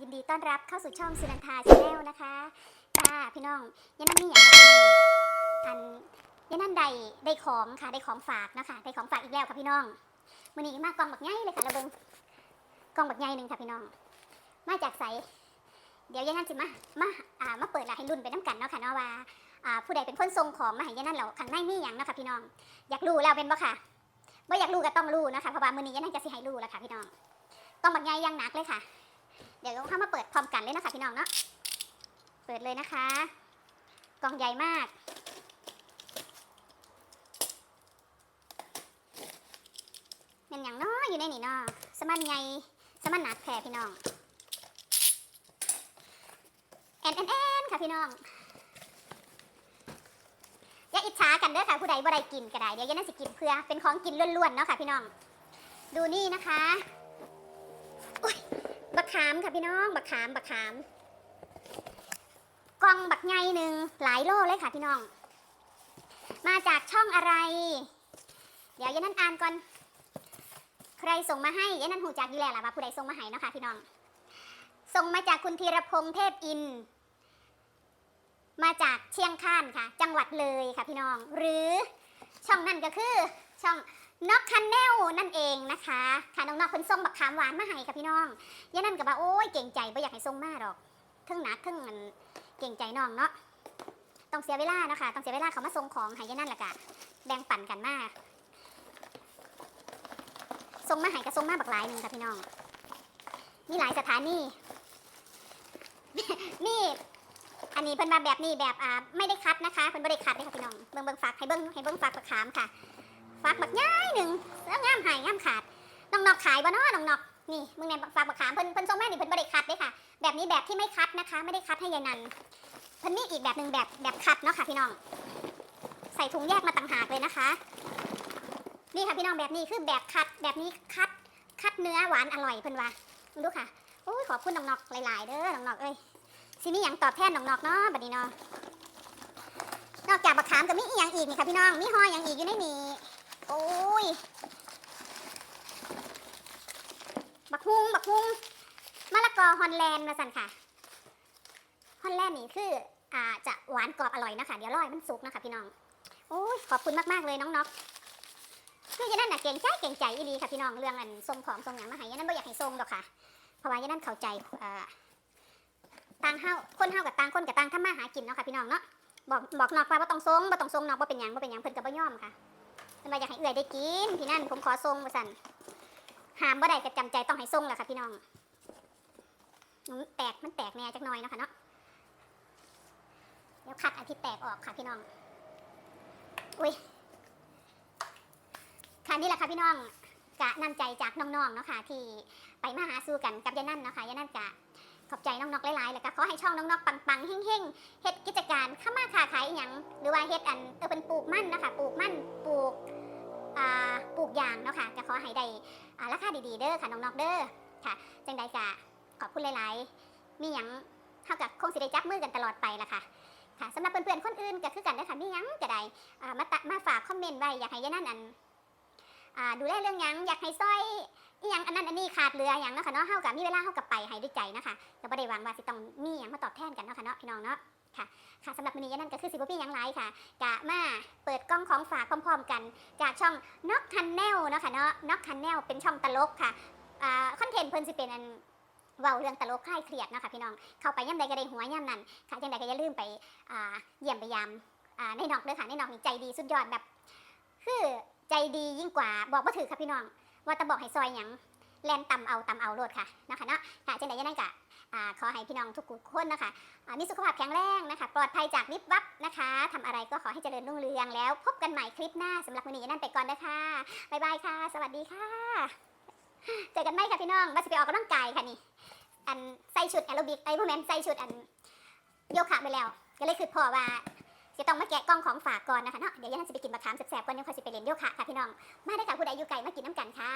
ยินดีต้อนรับเข้าสู่ช่องสุนันทาชาแนลนะคะจ้าพี่น้องยันนั่นนี่อย่างไรอันยันนั่นใดได้ของค่ะได้ของฝากนะคะได้ของฝากอีกแล้วค่ะพี่น้องมือนี้มากองบักใหญ่เลยค่ะระเบิงกองบักใหญ่หนึ่งค่ะพี่น้อง มาจากใสเดี๋ยวยันนั่นสิมามาอ่ามาเปิดละให้รุ่นไปน้ำกันเนาะค่ะเนาะว่าอ่าผู้ใดเป็นคนส่งของมาให้ยันนั่นเราข้างในมีอย่างเนาะค่ะพี่น้อง อยากรู้แล้วเป็นบ่ค่ะบ่อยากรู้ก็ต้องรู้นะคะเพราะว่ามือนี้ยันนั่นจะสิให้รู้แล้วค่ะพี่น้องกองบักใหญ่ยังหนักเลยค่ะ เดี๋ยวเข้ามาเปิดพร้อมกันเลยนะคะพี่น้องเนาะ เปิดเลยนะคะ กล่องใหญ่มาก เป็นอย่างน้ออยู่ในนี่เนาะสมันใหญ่สมันหนักแผ่พี่น้อง แอนแอนแอนค่ะพี่น้องอย่าอิจฉากันเด้อค่ะผู้ใดบ่ได้กินก็ได้เดี๋ยวยันนั่นสิกินเพื่อเป็นของกินล้วนๆเนาะค่ะพี่น้อง ดูนี่นะคะ ขามค่ะพี่น้องบักขามบักขามกล่องบักใหญ่หนึ่งหลายโลเลยค่ะพี่น้อง มาจากช่องอะไร เดี๋ยวยายนั่นอ่านก่อน ใครส่งมาให้ยายนั่นหูจากอยู่แล้วล่ะว่าผู้ใดส่งมาให้เนาะค่ะพี่น้อง ส่งมาจากคุณธีรพงษ์เทพอิน มาจากเชียงคานค่ะ จังหวัดเลยค่ะพี่น้อง หรือช่องนั่นก็คือช่อง นกคันแนลนั่นเองนะคะค่ะน้องๆคนส่งบักขามหวานมาให้ค่ะพี่น้องยายนั่นก็ว่าโอ้ยเก่งใจไม่อยากให้ส่งมาหรอกเทึ่งหนักเทึ่งมันเก่งใจน้องเนาะต้องเสียเวลาเนาะคะต้องเสียเวลาเขามาส่งของให้ยายนั่นแหละกะแบ่งปันกันมากส่งมาให้กับส่งมาบักหลายหนึ่งค่ะพี่น้องมีหลายสถานีนี่อันนี้เพิ่นมาแบบนี้แบบอ่าไม่ได้คัดนะคะเพิ่นไม่ได้คัดเลยค่ะพี่น้องเบิ่งเบิ่งฝากให้เบิ่งให้เบิ่งฝากบักขามค่ะ ฝากบักย้ายหนึ่งแล้วงามหายงามขาดน้องนอกขายบ่เนาะน้องนอกนี่มึงในฝากบักขามเพิ่นเพิ่นส่งแมานี่เพิ่นบ่ได้คัดเด้ค่ะ แบบนี้แบบที่ไม่คัดนะคะ ไม่ได้คัดให้ยายนันเพิ่นมีอีกแบบหนึ่งแบบแบบคัดเนาะค่ะพี่น้อง ใส่ถุงแยกมาต่างหากเลยนะคะ นี่ค่ะพี่น้องแบบนี้คือแบบคัดแบบนี้คัดคัดเนื้อหวานอร่อยเพิ่นว่ามึงดูค่ะโอ้ยขอบคุณน้องนอกหลาย ๆ เด้อน้องนอกเอ้ยสิมีหยังตอบแทนน้องนอกเนาะบัดนี้เนาะนอกจากบักขามก็มีอีหยังอีกนี่ค่ะพี่น้องมีหอยหยังอีกอยู่ในนี้ โอ้ย บักฮุงบักฮุงมะละกอฮอลแลนด์มาสั่นค่ะ ฮอลแลนด์นี่คืออ่าจะหวานกรอบอร่อยนะคะเดี๋ยวรอให้มันสุกนะคะพี่น้อง โอ้ย ขอบคุณมากๆเลยน้องน็อกคือยันนั่นน่ะเก่งใจเก่งใจอีดีค่ะพี่น้องเรื่องอันทรงของทรงอย่างมาให้ยันนั่นไม่อยากให้ทรงดอกค่ะ เพราะว่ายันนั่นเข้าใจอ่าต่างเฮาคนเฮากับต่างคนกับต่างทำมาหากินเนาะค่ะพี่น้องเนาะบอกบอกนอกว่าบ่ต้องทรงบ่ต้องทรงนอกบ่าเป็นหยังบ่าเป็นหยังเพิ่นก็บ่ยอมค่ะ พิ่นว่าอยากให้เอื้อยได้กิน พี่นั่นผมขอทรงว่าซั่นหามบ่ได้ก็จำใจต้องให้ส่งแหละค่ะพี่น้องมันแตกมันแตกแน่จักหน่อยเนาะค่ะเนาะเดี๋ยวคัดอันที่แตกออกค่ะพี่น้อง อุ้ยค่ะนี่แหละค่ะพี่น้องกะนำใจจากน้องๆเนาะค่ะที่ไปมาหาสู้กันกับยายนั่นเนาะค่ะยายนั่นกะขอบใจน้องๆหลายๆแล้วก็ขอให้ช่องน้องๆปังๆเฮ้งๆเฮ็ดกิจการข้ามาค้าขายอหยังหรือว่าเฮ็ดอันเออเป็นปลูกมั่นนะคะปลูกมั่นปลูก ปลูกยางเนาะค่ะก็ขอให้ได้ราคาดีๆเด้อค่ะน้องๆเด้อค่ะจังใดกะขอบคุณหลายๆ มีหยังเท่ากับคงสิได้จับมือกันตลอดไปละค่ะค่ะสำหรับเพื่อนๆคนอื่นก็คือกันเด้ค่ะมีหยังก็ได้มาตะมาฝากคอมเมนต์ไว้อยากให้ยายนั่นอันดูแลเรื่องยังอยากให้ซอยอีหยังอันนั้นอันนี้ขาดเหลือหยังเนาะค่ะเนาะเฮากับมีเวลาเฮากับไปให้ด้วยใจนะคะก็บ่ได้หวังว่าสิต้องมีหยังมาตอบแทนกันเนาะค่ะเนาะพี่น้องเนาะ ค่ะค่ะสำหรับมื้อนี้ยานั่นก็คือสิบ่มีหยังหลค่ะกะมาเปิดกล้องของฝากพร้อมๆกัน จากช่องน็อกคันแนลเนาะค่ะเนาะน็อกคันแนลเป็นช่องตลกค่ะอ่าคอนเทนต์เพิ่นสิเป็นอันเว้าเรื่องตลกคลายเครียดเนาะค่ะพี่น้อง เข้าไปย่ำใดก็ได้หัวย่ำนั้นค่ะจังใดก็อย่าลืมไปอ่าเยี่ยมไปยามอ่าในนอกเด้อค่ะในนอกนี่ใจดีสุดยอดแบบ คือใจดียิ่งกว่าบอกว่าถือค่ะพี่น้อง ว่าตะบอกให้ซอยหยังแลนตำเอาตำเอาโลดค่ะเนาะค่ะเนาะค่ะจังใดยังนั้นกะ ขอให้พี่น้องทุกคนนะคะมีสุขภาพแข็งแรงนะคะ ปลอดภัยจากวิบวับนะคะทำอะไรก็ขอให้เจริญรุ่งเรืองแล้ว พบกันใหม่คลิปหน้าสำหรับวันนี้นั่นไปก่อนนะคะบายบายค่ะ สวัสดีค่ะ เจอกันไหมค่ะพี่น้องมาจะไปออกกำลังกายค่ะนี่อันใส่ชุดแอโรบิกไอ้พวกแมนใส่ชุดอันโยคะไปแล้ว ก็เลยคือพอว่าจะต้องมาแกะกล้องของฝากก่อนนะคะเนาะเดี๋ยวยังจะไปกินมะขามแสบๆก่อนยังค่อยจะไปเรียนโยคะค่ะพี่น้องมาได้ค่ะผู้ใดอยู่ไกลมากินน้ำกันค่ะ